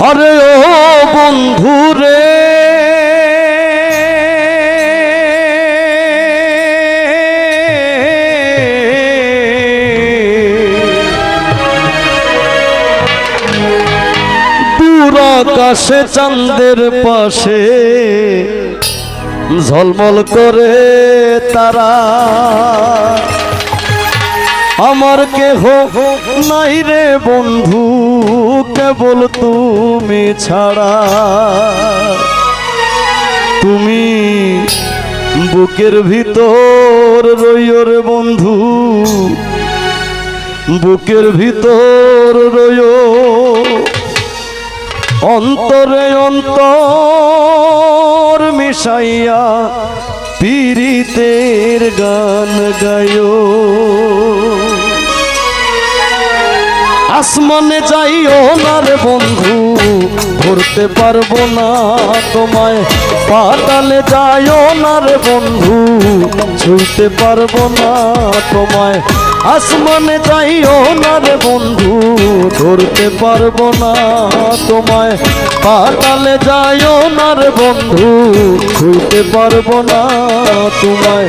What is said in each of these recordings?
আরে ও বন্ধু রে আকাশে চাঁদের পাশে ঝলমল করে তারা। আমার কেহ নাই রে বন্ধু, কেবল তুমি ছাড়া। তুমি বুকের ভিতর রইও রে বন্ধু, বুকের ভিতর রইও। অন্তরে অন্তর মিশাইয়া পীড়িতের গান গায়ো আসমানে যাইও না রে বন্ধু ধরতে পারব না তোমায়। পাতালে যাইও না রে বন্ধু ছুঁতে পারব না তোমায়। আসমানে যাইও না রে বন্ধু, ধরতে পারব না তোমায়। পাতালে যাইও না রে বন্ধু ছুঁতে পারব না তোমায়।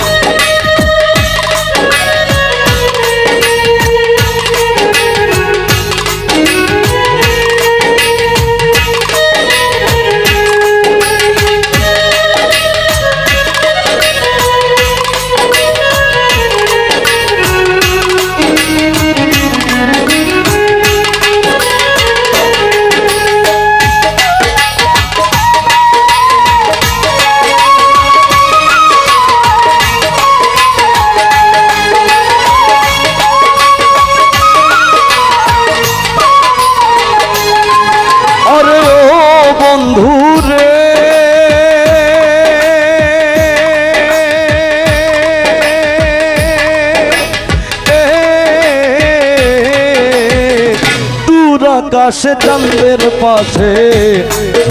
আকাশে চন্দ্রের পাশে,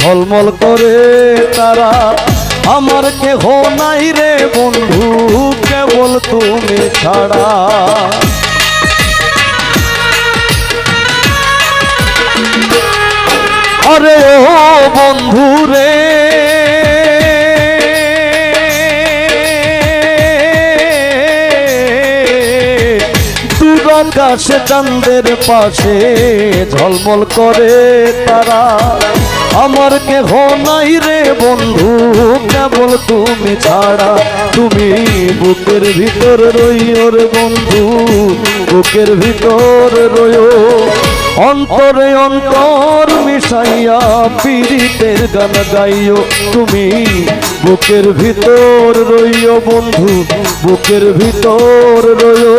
ঝলমল করে তারা। আমার কেহ নাই রে বন্ধু, কেবল তুমি ছাড়া। আরে ও বন্ধু রে আকাশে চাঁদের পাশে ঝলমল করে তারা। আমার কেহ নাই রে বন্ধু, কেবল তুমি ছাড়া। তুমি বুকের ভিতর রইও রে বন্ধু, বুকের ভিতর রইও। অন্তরে অন্তর মিশাইয়া পীড়িতের গান গাইও। তুমি বুকের ভিতর রইও বন্ধু, বুকের ভিতর রইও।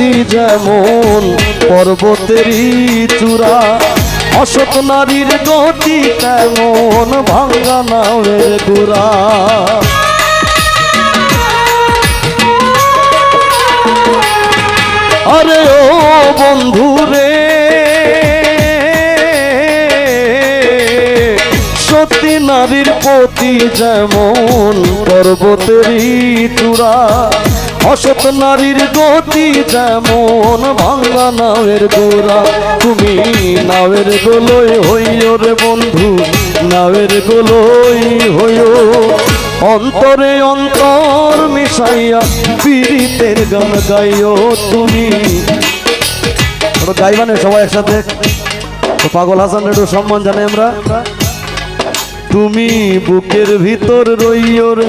প্রতি যেমন পর্বতেরই চূড়া অসৎ নারীর গতি তেমন ভাঙ্গা নাওয়ের গুড়া। আরে ও বন্ধু রে, সত্যি নারীর প্রতি যেমন পর্বতেরই চূড়া অসৎ নারীর গতি যেমন ভাঙ্গা নাওয়ের গোড়া, তুমি নাওয়ের দোলই হইও রে বন্ধু, নাওয়ের গোলই হইও। অন্তরে অন্তর মিশাইয়া পীড়িতের গান গাইও তুমি। গাইবানে সবাই একসাথে। পাগল হাসান একটু সম্মান জানাই আমরা। তুমি বুকের ভিতর রইও রে।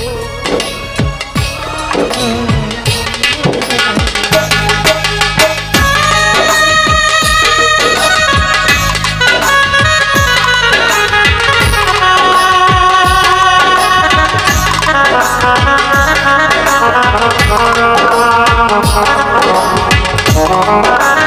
আরে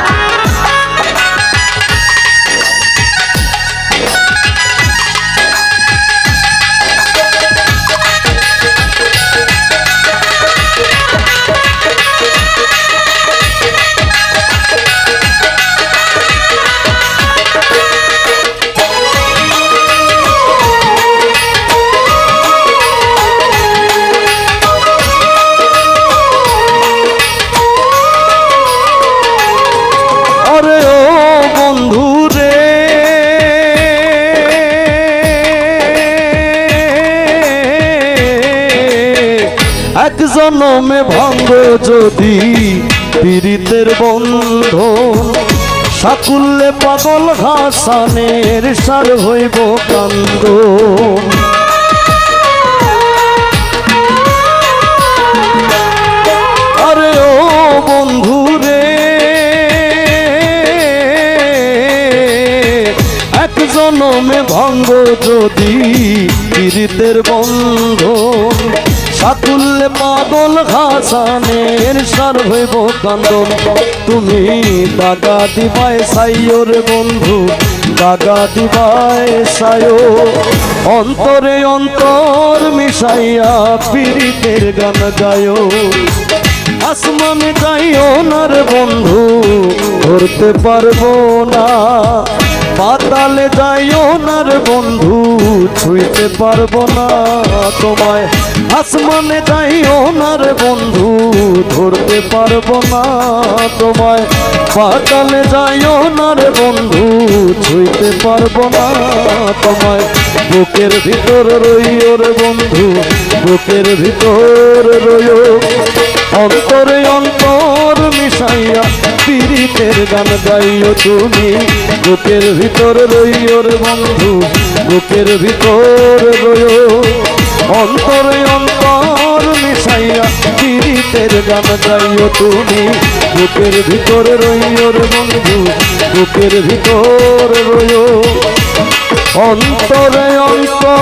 জনমে ভঙ্গ যদি পীড়িতের বন্ধ, সাকুল্যে পাগল হাসানের সার হইব কান্দ আরে ও বন্ধু রে এক জনমে ভঙ্গ যদি পীড়িতের বন্ধ সাতুল্যে পাগল হাসানের সার হইব কান্দন। তুমি দাগা দিবাই সাইয়র বন্ধু, দাগা দিবাই সায়ো অন্তরে অন্তর মিশাইয়া পীড়িতের গান গায়ো। আসমানে যাইও না রে বন্ধু, ধরতে পারব না। পাতালে যাইও না রে বন্ধু, ছুঁইতে পারব না তোমায়। আসমানে যাইও না রে বন্ধু, ধরতে পারব না তোমায়। পাতালে যাইও না রে বন্ধু, ছুঁইতে পারব না তোমায়। বুকের ভিতর রইও রে বন্ধু, বুকের ভিতর রইও। অন্তরে অন্তর মিশাইয়া পীড়িতের গান গাইও তুমি। বুকের ভিতর রইও রে বন্ধু, বুকের ভিতর রইও। অন্তরে অন্তর মিশাইয়া পীড়িতের গান গাইও তুমি। বুকের ভিতর রইও বন্ধু বুকের ভিতর রইও। অন্তরে অন্তর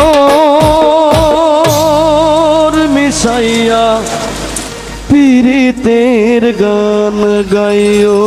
মিশাইয়া পীড়িতের গান গাইও।